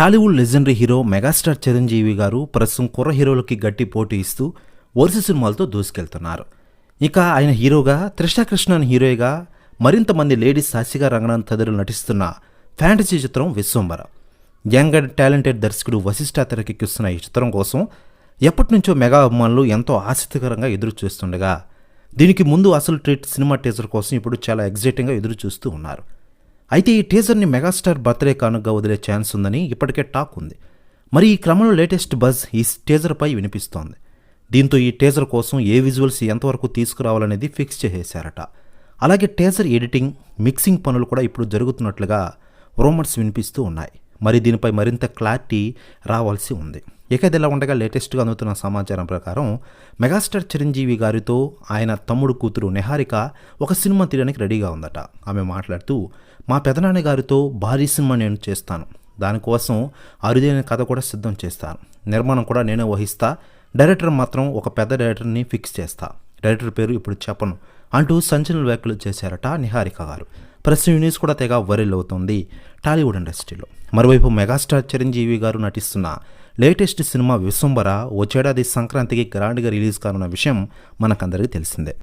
Tollywood legendary hero megastar Chiranjeevi garu ప్రస్తుతం కుర్ర హీరోలకి గట్టి పోటీ ఇస్తూ వరుస సినిమాలతో దూసుకెళ్తున్నారు. ఇక ఆయన హీరోగా త్రిషాకృష్ణన్ హీరోయిగా మరింత మంది లేడీస్ సాక్షిగా రంగనాథ్ తదితరులు నటిస్తున్న ఫ్యాంటసీ చిత్రం విశ్వంబర యంగ్ అండ్ టాలెంటెడ్ దర్శకుడు వశిష్ఠ తెరకెక్కిస్తున్న ఈ చిత్రం కోసం ఎప్పటి నుంచో మెగా అభిమానులు ఎంతో ఆసక్తికరంగా ఎదురు చూస్తుండగా దీనికి ముందు అసలు ట్రీట్ సినిమా టీజర్ కోసం ఇప్పుడు చాలా ఎగ్జైటింగ్గా ఎదురు చూస్తూ ఉన్నారు. అయితే ఈ టీజర్ని మెగాస్టార్ బర్త్డే కానుగ్గా వదిలే ఛాన్స్ ఉందని ఇప్పటికే టాక్ ఉంది. మరి ఈ క్రమంలో లేటెస్ట్ బజ్ ఈ టీజర్పై వినిపిస్తోంది. దీంతో ఈ టీజర్ కోసం ఏ విజువల్స్ ఎంతవరకు తీసుకురావాలనేది ఫిక్స్ చేసేశారట. అలాగే టీజర్ ఎడిటింగ్ మిక్సింగ్ పనులు కూడా ఇప్పుడు జరుగుతున్నట్లుగా రూమర్స్ వినిపిస్తూ ఉన్నాయి. మరి దీనిపై మరింత క్లారిటీ రావాల్సి ఉంది. ఇకదిలా ఉండగా లేటెస్ట్గా అందుతున్న సమాచారం ప్రకారం మెగాస్టార్ చిరంజీవి గారితో ఆయన తమ్ముడు కూతురు నిహారిక ఒక సినిమా తీయడానికి రెడీగా ఉందట. ఆమె మాట్లాడుతూ మా పెదనాన్న గారితో భారీ సినిమా నేను చేస్తాను. దానికోసం అరుదైన కథ కూడా సిద్ధం చేస్తాను. నిర్మాణం కూడా నేనే వహిస్తా. డైరెక్టర్ మాత్రం ఒక పెద్ద డైరెక్టర్ని ఫిక్స్ చేస్తా. డైరెక్టర్ పేరు ఇప్పుడు చెప్పను అంటూ సంచలన వ్యాఖ్యలు చేశారట నిహారిక గారు. ప్రెస్ యూనిస్ కూడా తెగ వైరల్ అవుతుంది టాలీవుడ్ ఇండస్ట్రీలో. మరోవైపు మెగాస్టార్ చిరంజీవి గారు నటిస్తున్న లేటెస్ట్ సినిమా విశ్వంబర వచ్చేడాది సంక్రాంతికి గ్రాండ్గా రిలీజ్ కానున్న విషయం మనకందరికీ తెలిసిందే.